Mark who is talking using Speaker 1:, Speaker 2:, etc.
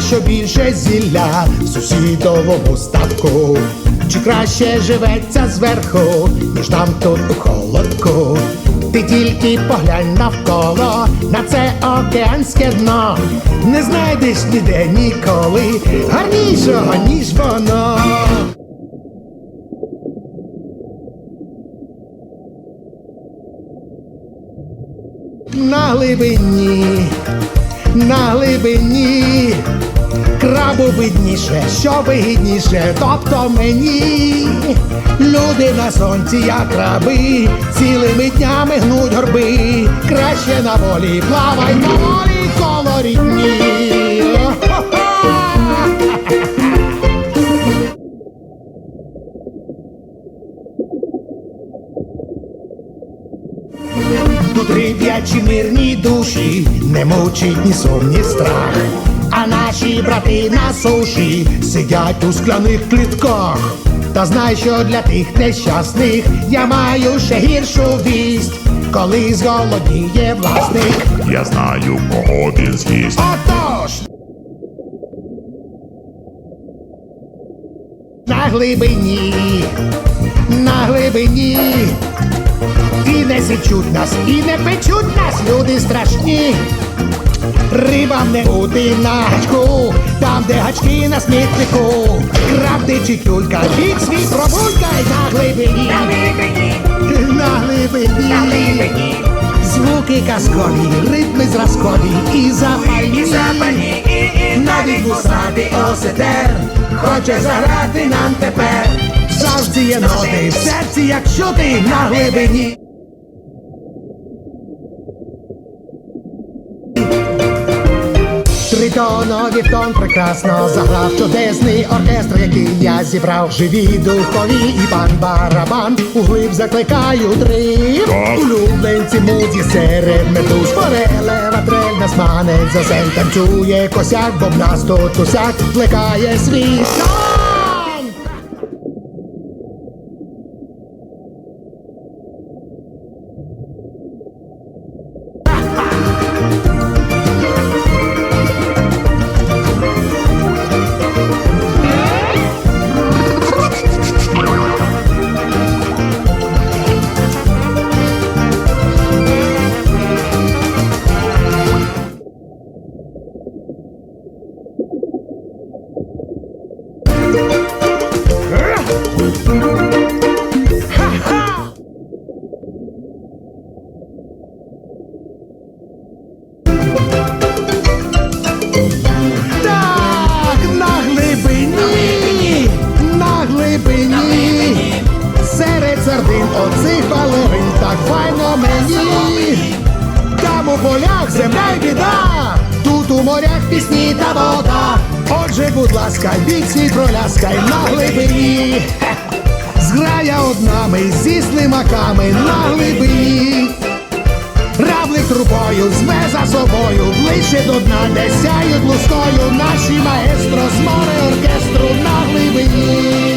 Speaker 1: що більше зілля в сусідовому ставку. Чи краще живеться зверху, ніж там тут у холодку? Ти тільки поглянь навколо на це океанське дно. Не знайдеш ніде ніколи гарнішого, ніж воно. На глибині, на глибині, видніше, що вигідніше, тобто мені. Люди на сонці, як краби, цілими днями гнуть горби. Краще на волі, плавай на волі, колорітні. Тут риб'ячі мирні душі, не мучить ні сум, ні страх. А наші брати на суші сидять у скляних клітках. Та знай, що для тих нещасних я маю ще гіршу вість, коли зголодніє власник.
Speaker 2: Я знаю, кого він з'їсть.
Speaker 1: Отож! На глибині, на глибині. І не січуть нас, і не печуть нас, люди страшні. Рибам не бути на гачку, там, де гачки на смітнику. Крабди чи тюлька, бік свій пробулькай на глибині. На глибині. Звуки казкові, ритми зразкові і запальні. Навіть вусатий осетер хоче заграти нам тепер. Завжди є ноти, в серці, якщо ти на глибині. Тритонові в тон прекрасно заграв чудесний оркестр, який я зібрав. Живі духові і пан барабан углиб закликають риб. Улюбленці музі серед медуз Форелева трель нас манить засель танцює косяк, бо в нас тут усяк плекає свій цих балерин так файно мені, там у полях земля й біда, тут у морях пісні та вода. Отже, будь ласка, бійці проляскай на глибині, зграя однами зі слимаками на глибині. Равлик трубою зве за собою, ближче до дна, де сяють лускою наші маестро з море оркестру на глибині.